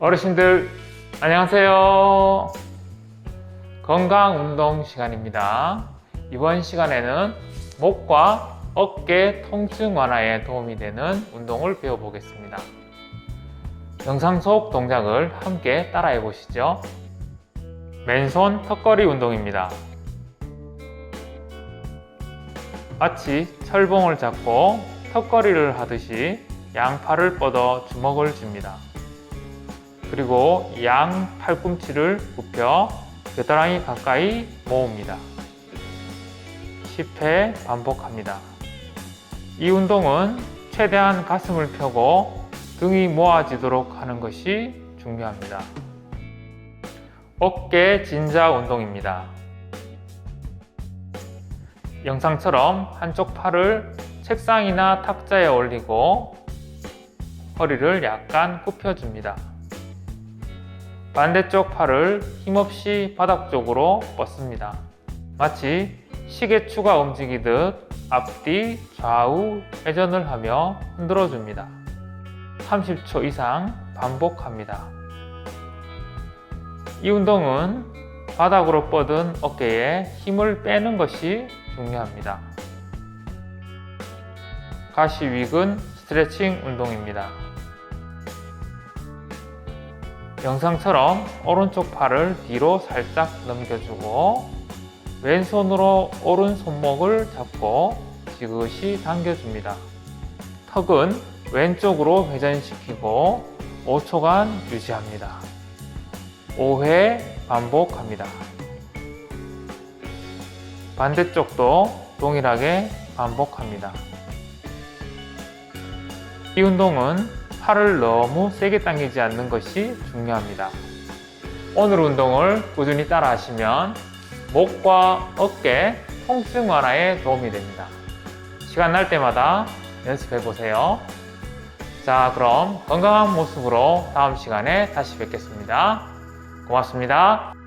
어르신들 안녕하세요. 건강 운동 시간입니다. 이번 시간에는 목과 어깨 통증 완화에 도움이 되는 운동을 배워보겠습니다. 영상 속 동작을 함께 따라해 보시죠. 맨손 턱걸이 운동입니다. 마치 철봉을 잡고 턱걸이를 하듯이 양팔을 뻗어 주먹을 줍니다. 그리고 양 팔꿈치를 굽혀 겨드랑이 가까이 모읍니다. 10회 반복합니다. 이 운동은 최대한 가슴을 펴고 등이 모아지도록 하는 것이 중요합니다. 어깨 진자 운동입니다. 영상처럼 한쪽 팔을 책상이나 탁자에 올리고 허리를 약간 굽혀줍니다. 반대쪽 팔을 힘없이 바닥 쪽으로 뻗습니다. 마치 시계추가 움직이듯 앞뒤 좌우 회전을 하며 흔들어 줍니다. 30초 이상 반복합니다. 이 운동은 바닥으로 뻗은 어깨에 힘을 빼는 것이 중요합니다. 가시 위근 스트레칭 운동입니다. 영상처럼 오른쪽 팔을 뒤로 살짝 넘겨주고 왼손으로 오른 손목을 잡고 지그시 당겨줍니다. 턱은 왼쪽으로 회전시키고 5초간 유지합니다. 5회 반복합니다. 반대쪽도 동일하게 반복합니다. 이 운동은 팔을 너무 세게 당기지 않는 것이 중요합니다. 오늘 운동을 꾸준히 따라 하시면 목과 어깨 통증 완화에 도움이 됩니다. 시간 날 때마다 연습해 보세요. 자, 그럼 건강한 모습으로 다음 시간에 다시 뵙겠습니다. 고맙습니다.